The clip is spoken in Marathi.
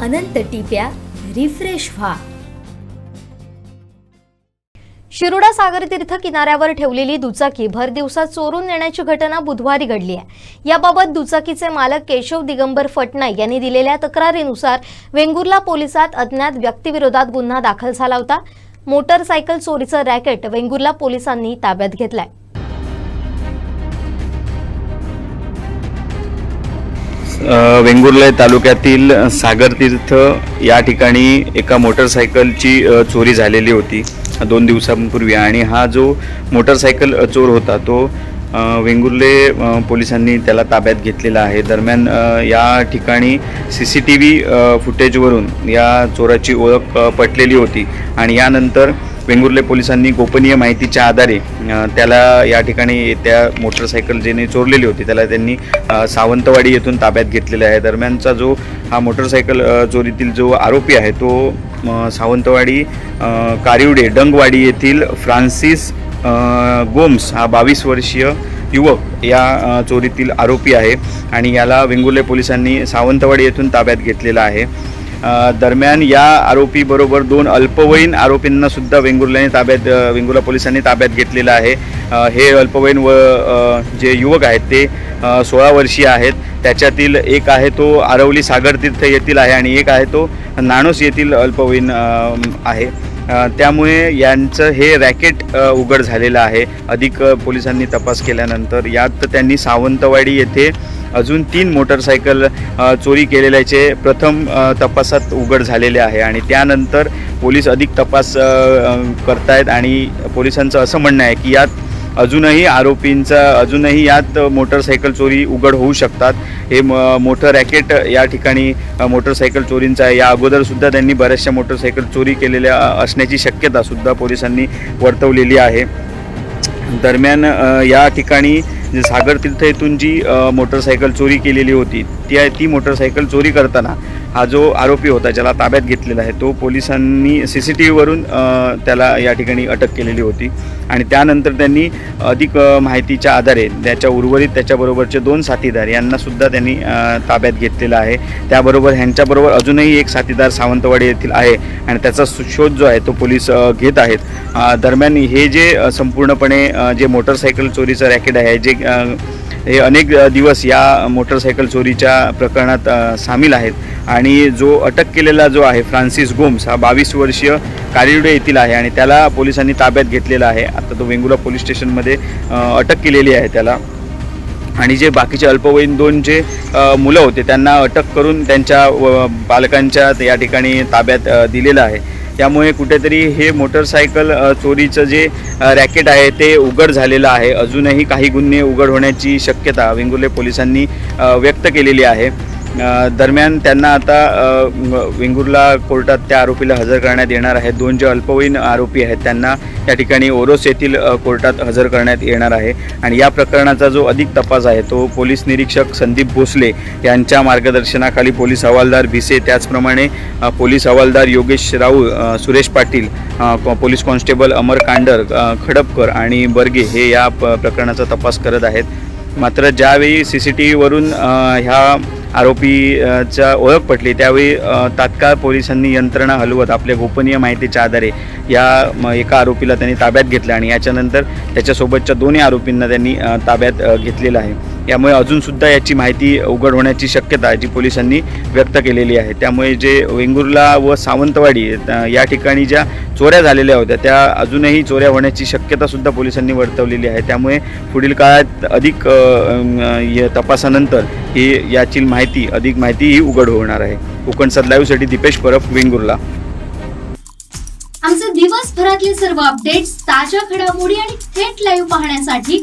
अनंत टिप्या रिफ्रेश व्हा. शिरोडा सागर तीर्थ किनाऱ्यावर ठेवलेली दुचाकी भर दिवसात चोरून नेण्याची घटना बुधवारी घडली आहे. याबाबत दुचाकीचे मालक केशव दिगंबर फटनाईक यांनी दिलेल्या तक्रारीनुसार वेंगुर्ला पोलिसात अज्ञात व्यक्तीविरोधात गुन्हा दाखल झाला होता. मोटरसायकल चोरीचं रॅकेट वेंगुर्ला पोलिसांनी ताब्यात घेतलंय. वेंगुर्ले तालुक्यातील सागरतीर्थ या ठिकाणी एका मोटरसायकलची चोरी झालेली होती. दोन दिवसांपूर्वी. आणि हा जो मोटरसायकल चोर होता तो वेंगुर्ले पोलिसांनी त्याला ताब्यात घेतलेला आहे. दरम्यान या ठिकाणी सी सी टी व्ही फुटेजवरून या चोराची ओळख पटलेली होती. आणि यानंतर वेंगुर्ले पोलिसांनी गोपनीय माहितीच्या आधारे त्याला या ठिकाणी त्या मोटरसायकल ज्याने चोरलेली होती त्याला त्यांनी सावंतवाडी येथून ताब्यात घेतलेला आहे. दरम्यानचा जो हा मोटरसायकल चोरीतील जो आरोपी आहे तो सावंतवाडी कारिवडे डंगवाडी येथील फ्रान्सिस गोम्स हा बावीस वर्षीय युवक या चोरीतील आरोपी आहे आणि याला वेंगुर्ले पोलिसांनी सावंतवाडी येथून ताब्यात घेतलेला आहे. दरम्यान या आरोपीबरोबर दोन अल्पवयीन आरोपींना सुद्धा वेंगुर्ल्याने ताब्यात वेंगुर्ला पोलिसांनी ताब्यात घेतलेलं आहे. हे अल्पवयीन व जे युवक आहेत ते सोळा वर्षीय आहेत. त्याच्यातील एक आहे तो आरवली सागर तीर्थ येथील आहे आणि एक आहे तो नाणोस येथील अल्पवयीन आहे. त्यामुळे यांचं हे रॅकेट उघड झालेलं आहे. अधिक पोलिसांनी तपास केल्यानंतर यात त्यांनी सावंतवाडी येथे अजून तीन मोटरसायकल चोरी केलेल्याचे प्रथम तपासात उघड झालेले आहे आणि त्यानंतर पोलीस अधिक तपास करतायत आणि पोलिसांचं असं म्हणणं आहे की यात अजूनही आरोपींचा अजूनही यात मोटरसायकल चोरी उघड होऊ शकतात. हे म मोठं रॅकेट या ठिकाणी मोटरसायकल चोरींचं आहे. या अगोदरसुद्धा त्यांनी बऱ्याचशा मोटरसायकल चोरी केलेल्या असण्याची शक्यतासुद्धा पोलिसांनी वर्तवलेली आहे. दरम्यान या ठिकाणी जे सागर तीर्थ येथून जी मोटरसायकल चोरी केलेली होती ती ती मोटरसायकल चोरी करताना हा जो आरोपी होता ज्याला ताब्यात घेतलेला आहे तो पोलिसांनी सी सी टी व्हीवरून त्याला या ठिकाणी अटक केलेली होती. आणि त्यानंतर त्यांनी अधिक माहितीच्या आधारे त्याच्या उर्वरित त्याच्याबरोबरचे दोन साथीदार यांनासुद्धा त्यांनी ताब्यात घेतलेला आहे. त्याबरोबर ह्यांच्याबरोबर अजूनही एक साथीदार सावंतवाडी येथील आहे आणि त्याचा सु- शोध जो आहे तो पोलीस घेत आहेत. दरम्यान हे जे संपूर्णपणे जे मोटरसायकल चोरीचं रॅकेट आहे जे हे अनेक दिवस या मोटरसायकल चोरीच्या प्रकरणात सामील आहेत. आणि जो अटक केलेला जो आहे फ्रान्सिस गोम्स हा बावीस वर्षीय कारिडे येथील आहे आणि त्याला पोलिसांनी ताब्यात घेतलेला आहे. आता तो वेंगुला पोलीस स्टेशनमध्ये अटक केलेली आहे त्याला. आणि जे बाकीचे अल्पवयीन दोन जे मुलं होते त्यांना अटक करून त्यांच्या व पालकांच्या या ठिकाणी ताब्यात दिलेलं आहे. त्यामुळे कुठेतरी हे मोटरसायकल चोरीचं जे रॅकेट आहे ते उघड झालेलं आहे. अजूनही काही गुन्हे उघड होण्याची शक्यता वेंगुर्ले पोलिसांनी व्यक्त केलेली आहे. दरम्यान त्यांना आता वेंगुर्ला कोर्टात त्या आरोपीला हजर करण्यात येणार आहे. दोन जे अल्पवयीन आरोपी आहेत त्यांना त्या ठिकाणी ओरोस येथील कोर्टात हजर करण्यात येणार आहे. आणि या प्रकरणाचा जो अधिक तपास आहे तो पोलीस निरीक्षक संदीप भोसले यांच्या मार्गदर्शनाखाली पोलीस हवालदार भिसे त्याचप्रमाणे पोलीस हवालदार योगेश राऊळ सुरेश पाटील पोलीस कॉन्स्टेबल अमर कांडर खडपकर आणि बर्गे हे या प्रकरणाचा तपास करत आहेत. मात्र ज्यावेळी सी सी टी व्हीवरून ह्या आरोपीच्या ओळख पटली. त्यावेळी तात्काळ पोलिसांनी यंत्रणा हलवत आपल्या गोपनीय माहितीच्या आधारे या म, एका आरोपीला त्यांनी ताब्यात घेतलं आणि याच्यानंतर त्याच्यासोबतच्या दोन्ही आरोपींना त्यांनी ताब्यात घेतलेलं आहे. यामुळे अजूनसुद्धा याची माहिती उघड होण्याची शक्यता जी पोलिसांनी व्यक्त केलेली आहे. त्यामुळे जे वेंगुर्ला व सावंतवाडी या ठिकाणी ज्या चोऱ्या झालेल्या होत्या त्या अजूनही चोऱ्या होण्याची शक्यतासुद्धा पोलिसांनी वर्तवलेली आहे. त्यामुळे पुढील काळात अधिक तपासानंतर ही याची माहिती अधिक माहिती ही उघड होणार आहे. कोकण सदलाईव्हसाठी दीपेश परब वेंगुर्ला. आमचे दिवसभरातले सर्व अपडेट्स ताज्या घडामोडी आणि थेट लाईव्ह पाहण्यासाठी